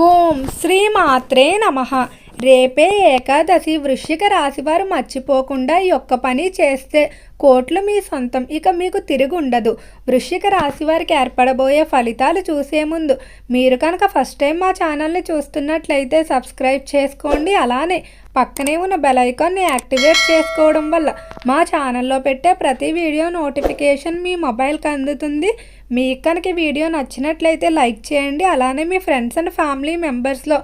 ఓం శ్రీమాత్రే నమ. రేపే ఏకాదశి వృశ్చిక రాశివారు మర్చిపోకుండా ఈ ఒక్క పని చేస్తే కోట్లు మీ సొంతం. ఇక మీకు తిరిగి ఉండదు వృశ్చిక రాశి వారికి ఏర్పడబోయే ఫలితాలు చూసే ముందు మీరు కనుక ఫస్ట్ టైం మా ఛానల్ని చూస్తున్నట్లయితే సబ్స్క్రైబ్ చేసుకోండి. అలానే పక్కనే ఉన్న బెల్ ఐకాన్ని యాక్టివేట్ చేసుకోవడం వల్ల మా ఛానల్లో పెట్టే ప్రతి వీడియో నోటిఫికేషన్ మీ మొబైల్కి అందుతుంది. మీకు కనుక వీడియో నచ్చినట్లయితే లైక్ చేయండి. అలానే మీ ఫ్రెండ్స్ అండ్ ఫ్యామిలీ మెంబర్స్లో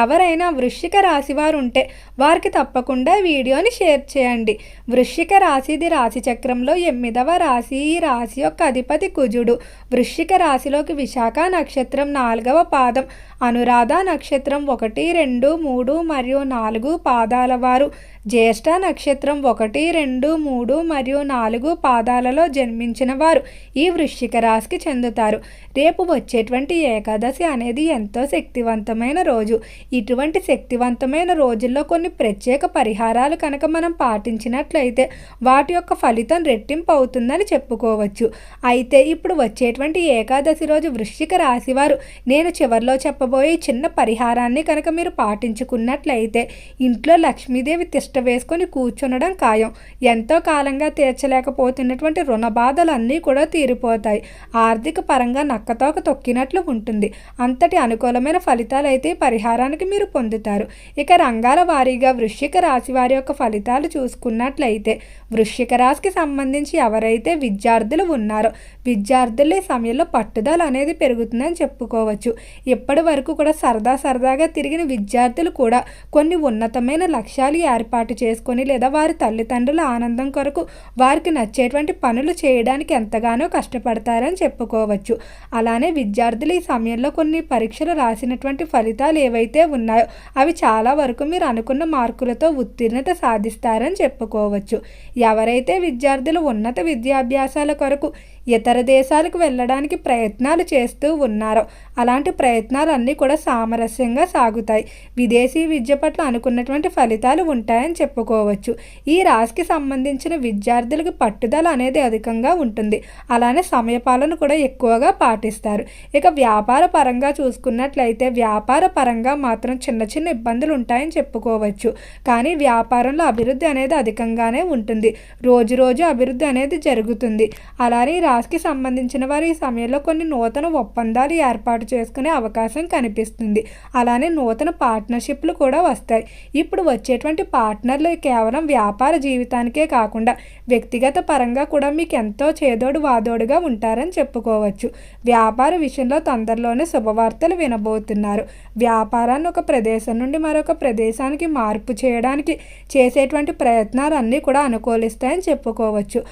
ఎవరైనా వృశ్చిక రాశి వారు ఉంటే వారికి తప్పకుండా వీడియోని షేర్ చేయండి. వృశ్చిక రాశిది రాశి చక్రంలో ఎనిమిదవ రాశి ఈ రాశి యొక్క అధిపతి కుజుడు. వృశ్చిక రాశిలోకి విశాఖ నక్షత్రం నాలుగవ పాదం. అనురాధ నక్షత్రం ఒకటి రెండు మూడు మరియు నాలుగు పాదాల వారు. జ్యేష్ఠ నక్షత్రం ఒకటి రెండు మూడు మరియు నాలుగు పాదాలలో జన్మించిన వారు ఈ వృశ్చిక రాశికి చెందుతారు. రేపు వచ్చేటువంటి ఏకాదశి అనేది ఎంతో శక్తివంతమైన రోజు. ఇటువంటి శక్తివంతమైన రోజుల్లో కొన్ని ప్రత్యేక పరిహారాలు కనుక మనం పాటించినట్లయితే వాటి యొక్క ఫలితం రెట్టింపు అవుతుందని చెప్పుకోవచ్చు. అయితే ఇప్పుడు వచ్చేటువంటి ఏకాదశి రోజు వృశ్చిక రాశివారు నేను చివరిలో చెప్పబోయే చిన్న పరిహారాన్ని కనుక మీరు పాటించుకున్నట్లయితే ఇంట్లో లక్ష్మీదేవి తిష్ట వేసుకొని కూర్చునడం ఖాయం. ఎంతో కాలంగా తీర్చలేకపోతున్నటువంటి రుణ బాధలన్నీ కూడా తీరిపోతాయి. ఆర్థిక పరంగా నక్కతోక తొక్కినట్లు ఉంటుంది. అంతటి అనుకూలమైన ఫలితాలు అయితే పరిహారానికి మీరు పొందుతారు. ఇక రంగాల వారీగా వృశ్చిక రాశి వారి యొక్క ఫలితాలు చూసుకున్నట్లయితే వృశ్చిక క్లాస్కి సంబంధించి ఎవరైతే విద్యార్థులు ఉన్నారో విద్యార్థులు ఈ సమయంలో పట్టుదల అనేది పెరుగుతుందని చెప్పుకోవచ్చు. ఇప్పటి వరకు కూడా సరదా సరదాగా తిరిగిన విద్యార్థులు కూడా కొన్ని ఉన్నతమైన లక్ష్యాలు ఏర్పాటు చేసుకొని లేదా వారి తల్లిదండ్రుల ఆనందం కొరకు వారికి నచ్చేటువంటి పనులు చేయడానికి ఎంతగానో కష్టపడతారని చెప్పుకోవచ్చు. అలానే విద్యార్థులు ఈ సమయంలో కొన్ని పరీక్షలు రాసినటువంటి ఫలితాలు ఏవైతే ఉన్నాయో అవి చాలా వరకు మీరు అనుకున్న మార్కులతో ఉత్తీర్ణత సాధిస్తారని చెప్పుకోవచ్చు. ఎవరైతే విద్యార్థులు ఉన్నత విద్యాభ్యాసాల కొరకు ఇతర దేశాలకు వెళ్ళడానికి ప్రయత్నాలు చేస్తూ ఉన్నారు. అలాంటి ప్రయత్నాలన్నీ కూడా సామరస్యంగా సాగుతాయి. విదేశీ విద్య పట్ల అనుకున్నటువంటి ఫలితాలు ఉంటాయని చెప్పుకోవచ్చు. ఈ రాశికి సంబంధించిన విద్యార్థులకు పట్టుదల అనేది అధికంగా ఉంటుంది. అలానే సమయపాలన కూడా ఎక్కువగా పాటిస్తారు. ఇక వ్యాపార పరంగా చూసుకున్నట్లయితే వ్యాపార పరంగా మాత్రం చిన్న చిన్న ఇబ్బందులు ఉంటాయని చెప్పుకోవచ్చు. కానీ వ్యాపారంలో అభివృద్ధి అనేది అధికంగానే ఉంటుంది. రోజు రోజు అభివృద్ధి అనేది జరుగుతుంది. అలానే క్లాస్కి సంబంధించిన వారు ఈ సమయంలో కొన్ని నూతన ఒప్పందాలు ఏర్పాటు చేసుకునే అవకాశం కనిపిస్తుంది. అలానే నూతన పార్ట్నర్షిప్లు కూడా వస్తాయి. ఇప్పుడు వచ్చేటువంటి పార్ట్నర్లు కేవలం వ్యాపార జీవితానికే కాకుండా వ్యక్తిగత పరంగా కూడా మీకు ఎంతో చేదోడు వాదోడుగా ఉంటారని చెప్పుకోవచ్చు. వ్యాపార విషయంలో తొందరలోనే శుభవార్తలు వినబోతున్నారు. వ్యాపారాన్ని ఒక ప్రదేశం నుండి మరొక ప్రదేశానికి మార్పు చేయడానికి చేసేటువంటి ప్రయత్నాలు అన్నీ కూడా అనుకూలిస్తాయని చెప్పుకోవచ్చు.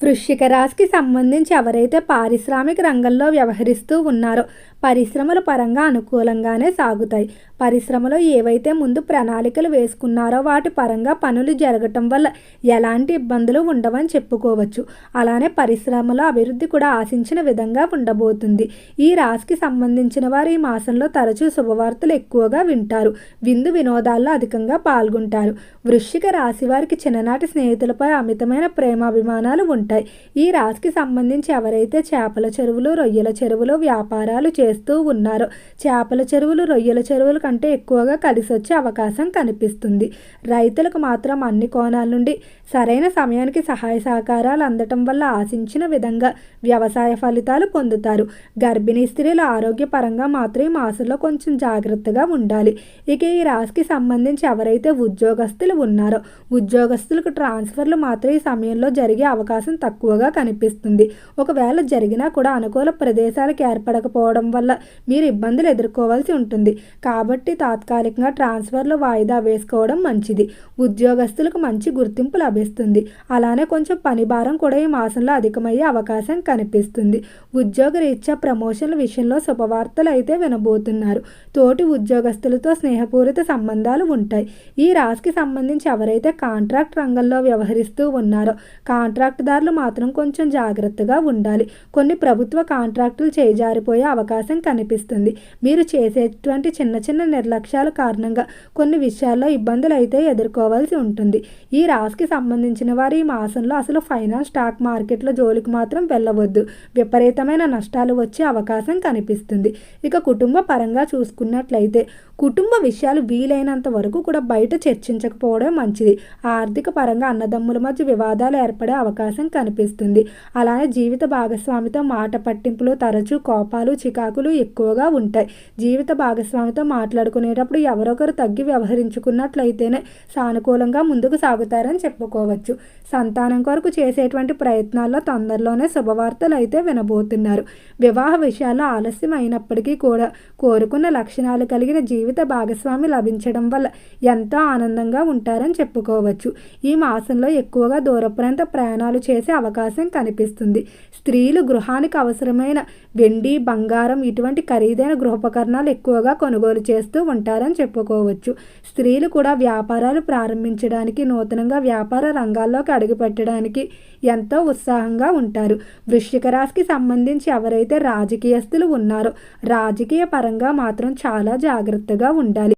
వృశ్చిక రాశికి సంబంధించి ఎవరైతే పారిశ్రామిక రంగంలో వ్యవహరిస్తూ ఉన్నారో పరిశ్రమల పరంగా అనుకూలంగానే సాగుతాయి. పరిశ్రమలో ఏవైతే ముందు ప్రణాళికలు వేసుకున్నారో వాటి పరంగా పనులు జరగటం వల్ల ఎలాంటి ఇబ్బందులు ఉండవని చెప్పుకోవచ్చు. అలానే పరిశ్రమల అభివృద్ధి కూడా ఆశించిన విధంగా ఉండబోతుంది. ఈ రాశికి సంబంధించిన వారు ఈ మాసంలో తరచూ శుభవార్తలు ఎక్కువగా వింటారు. విందు వినోదాల్లో అధికంగా పాల్గొంటారు. వృశ్చిక రాశి వారికి చిన్ననాటి స్నేహితులపై అమితమైన ప్రేమాభిమానాలు ఉంటాయి. ఈ రాశికి సంబంధించి ఎవరైతే చేపల చెరువులు రొయ్యల చెరువులు వ్యాపారాలు చేస్తారు చేస్తూ ఉన్నారు. చేపల చెరువులు రొయ్యల చెరువుల కంటే ఎక్కువగా కలిసి వచ్చే అవకాశం కనిపిస్తుంది. రైతులకు మాత్రం అన్ని కోణాల నుండి సరైన సమయానికి సహాయ సహకారాలు అందటం వల్ల ఆశించిన విధంగా వ్యవసాయ ఫలితాలు పొందుతారు. గర్భిణీ స్త్రీలు ఆరోగ్యపరంగా మాత్రం ఈ మాసంలో కొంచెం జాగ్రత్తగా ఉండాలి. ఇక ఈ రాశికి సంబంధించి ఎవరైతే ఉద్యోగస్తులు ఉన్నారో ఉద్యోగస్తులకు ట్రాన్స్ఫర్లు మాత్రం ఈ సమయంలో జరిగే అవకాశం తక్కువగా కనిపిస్తుంది. ఒకవేళ జరిగినా కూడా అనుకూల ప్రదేశాలకు ఏర్పడకపోవడం వల్ల మీరు ఇబ్బందులు ఎదుర్కోవాల్సి ఉంటుంది. కాబట్టి తాత్కాలికంగా ట్రాన్స్ఫర్లు వాయిదా వేసుకోవడం మంచిది. ఉద్యోగస్తులకు మంచి గుర్తింపు లభిస్తుంది. అలానే కొంచెం పని భారం కూడా ఈ మాసంలో అధికమయ్యే అవకాశం కనిపిస్తుంది. ఉద్యోగ రీత్యా ప్రమోషన్ల విషయంలో శుభవార్తలు అయితే వినబోతున్నారు. తోటి ఉద్యోగస్తులతో స్నేహపూరిత సంబంధాలు ఉంటాయి. ఈ రాశికి సంబంధించి ఎవరైతే కాంట్రాక్ట్ రంగంలో వ్యవహరిస్తూ ఉన్నారో కాంట్రాక్టుదారులు మాత్రం కొంచెం జాగ్రత్తగా ఉండాలి. కొన్ని ప్రభుత్వ కాంట్రాక్టులు చేజారిపోయే అవకాశం అవకాశం కనిపిస్తుంది. మీరు చేసేటువంటి చిన్న చిన్న నిర్లక్ష్యాల కారణంగా కొన్ని విషయాల్లో ఇబ్బందులు అయితే ఎదుర్కోవాల్సి ఉంటుంది. ఈ రాశికి సంబంధించిన వారు ఈ మాసంలో అసలు ఫైనాన్స్ స్టాక్ మార్కెట్లో జోలికి మాత్రం వెళ్ళవద్దు. విపరీతమైన నష్టాలు వచ్చే అవకాశం కనిపిస్తుంది. ఇక కుటుంబ పరంగా చూసుకున్నట్లయితే కుటుంబ విషయాలు వీలైనంత వరకు కూడా బయట చర్చించకపోవడం మంచిది. ఆర్థిక పరంగా అన్నదమ్ముల మధ్య వివాదాలు ఏర్పడే అవకాశం కనిపిస్తుంది. అలానే జీవిత భాగస్వామితో మాట పట్టింపులు తరచూ కోపాలు చికాకు చికాకులు ఎక్కువగా ఉంటాయి. జీవిత భాగస్వామితో మాట్లాడుకునేటప్పుడు ఎవరొకరు తగ్గి వ్యవహరించుకున్నట్లయితేనే సానుకూలంగా ముందుకు సాగుతారని చెప్పుకోవచ్చు. సంతానం కొరకు చేసేటువంటి ప్రయత్నాల్లో తొందరలోనే శుభవార్తలు అయితే వినబోతున్నారు. వివాహ విషయాల్లో ఆలస్యం అయినప్పటికీ కూడా కోరుకున్న లక్షణాలు కలిగిన జీవిత భాగస్వామి లభించడం వల్ల ఎంతో ఆనందంగా ఉంటారని చెప్పుకోవచ్చు. ఈ మాసంలో ఎక్కువగా దూర ప్రాంత ప్రయాణాలు చేసే అవకాశం కనిపిస్తుంది. స్త్రీలు గృహానికి అవసరమైన వెండి బంగారం ఇటువంటి ఖరీదైన గృహోపకరణాలు ఎక్కువగా కొనుగోలు చేస్తూ ఉంటారని చెప్పుకోవచ్చు. స్త్రీలు కూడా వ్యాపారాలు ప్రారంభించడానికి నూతనంగా వ్యాపార రంగాల్లోకి అడుగుపెట్టడానికి ఎంతో ఉత్సాహంగా ఉంటారు. వృశ్చిక రాశికి సంబంధించి ఎవరైతే రాజకీయస్తులు ఉన్నారో రాజకీయ పరంగా మాత్రం చాలా జాగ్రత్తగా ఉండాలి.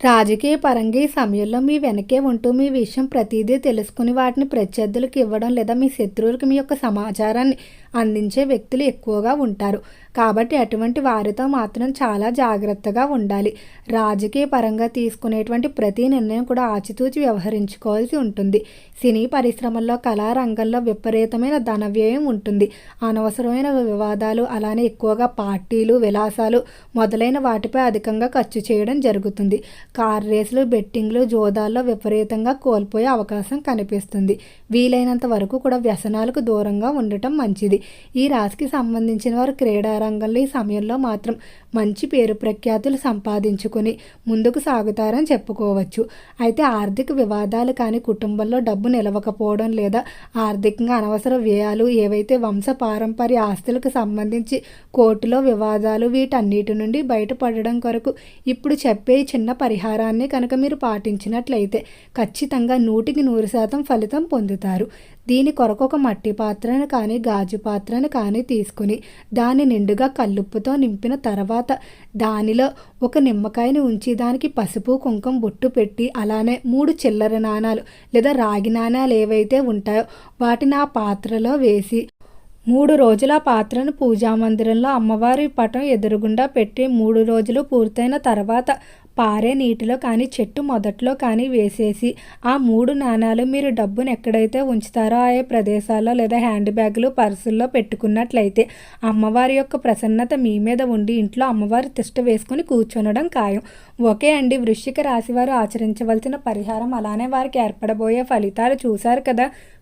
రాజకీయ పరంగా ఈ సమయంలో మీ వెనకే ఉంటూ మీ విషయం ప్రతిదీ తెలుసుకుని వాటిని ప్రత్యర్థులకు ఇవ్వడం లేదా మీ శత్రువులకు మీ యొక్క సమాచారాన్ని అందించే వ్యక్తులు ఎక్కువగా ఉంటారు. కాబట్టి అటువంటి వారితో మాత్రం చాలా జాగ్రత్తగా ఉండాలి. రాజకీయ పరంగా తీసుకునేటువంటి ప్రతి నిర్ణయం కూడా ఆచితూచి వ్యవహరించుకోవాల్సి ఉంటుంది. సినీ పరిశ్రమల్లో కళారంగంలో విపరీతమైన ధన వ్యయం ఉంటుంది. అనవసరమైన వివాదాలు అలానే ఎక్కువగా పార్టీలు విలాసాలు మొదలైన వాటిపై అధికంగా ఖర్చు చేయడం జరుగుతుంది. కార్ రేసులు బెట్టింగ్లు జోదాల్లో విపరీతంగా కోల్పోయే అవకాశం కనిపిస్తుంది. వీలైనంత వరకు కూడా వ్యసనాలకు దూరంగా ఉండటం మంచిది. ఈ రాశికి సంబంధించిన వారు క్రీడా రంగంలో ఈ సమయంలో మాత్రం మంచి పేరు ప్రఖ్యాతులు సంపాదించుకొని ముందుకు సాగుతారని చెప్పుకోవచ్చు. అయితే ఆర్థిక వివాదాలు కానీ కుటుంబంలో డబ్బు నిలవకపోవడం లేదా ఆర్థికంగా అనవసర వ్యయాలు ఏవైతే వంశ పారంపర్య ఆస్తులకు సంబంధించి కోర్టులో వివాదాలు వీటన్నిటి నుండి బయటపడడం కొరకు ఇప్పుడు చెప్పే చిన్న పరిహారాన్ని కనుక మీరు పాటించినట్లయితే ఖచ్చితంగా నూటికి నూరు శాతం ఫలితం పొందుతారు. దీని కొరకు ఒక మట్టి పాత్రను కానీ గాజు పాత్రను కానీ తీసుకుని దాని నిండుగా కల్లుప్పుతో నింపిన తర్వాత దానిలో ఒక నిమ్మకాయని ఉంచి దానికి పసుపు కుంకుమ బొట్టు పెట్టి అలానే మూడు చిల్లర నాణాలు లేదా రాగి నాణాలు ఏవైతే ఉంటాయో వాటిని ఆ పాత్రలో వేసి మూడు రోజుల పాత్రను పూజా మందిరంలో అమ్మవారి పటం ఎదురుగుండా పెట్టి మూడు రోజులు పూర్తయిన తర్వాత పారే నీటిలో కానీ చెట్టు మొదట్లో కానీ వేసేసి ఆ మూడు నాణాలు మీరు డబ్బును ఎక్కడైతే ఉంచుతారో ఆ ప్రదేశాల్లో లేదా హ్యాండ్ బ్యాగులు పర్సుల్లో పెట్టుకున్నట్లయితే అమ్మవారి యొక్క ప్రసన్నత మీ మీద ఉండి ఇంట్లో అమ్మవారి తిష్ట వేసుకుని కూర్చొనడం ఖాయం. ఓకే అండి వృశ్చిక రాశి వారు ఆచరించవలసిన పరిహారం అలానే వారికి ఏర్పడబోయే ఫలితాలు చూశారు కదా.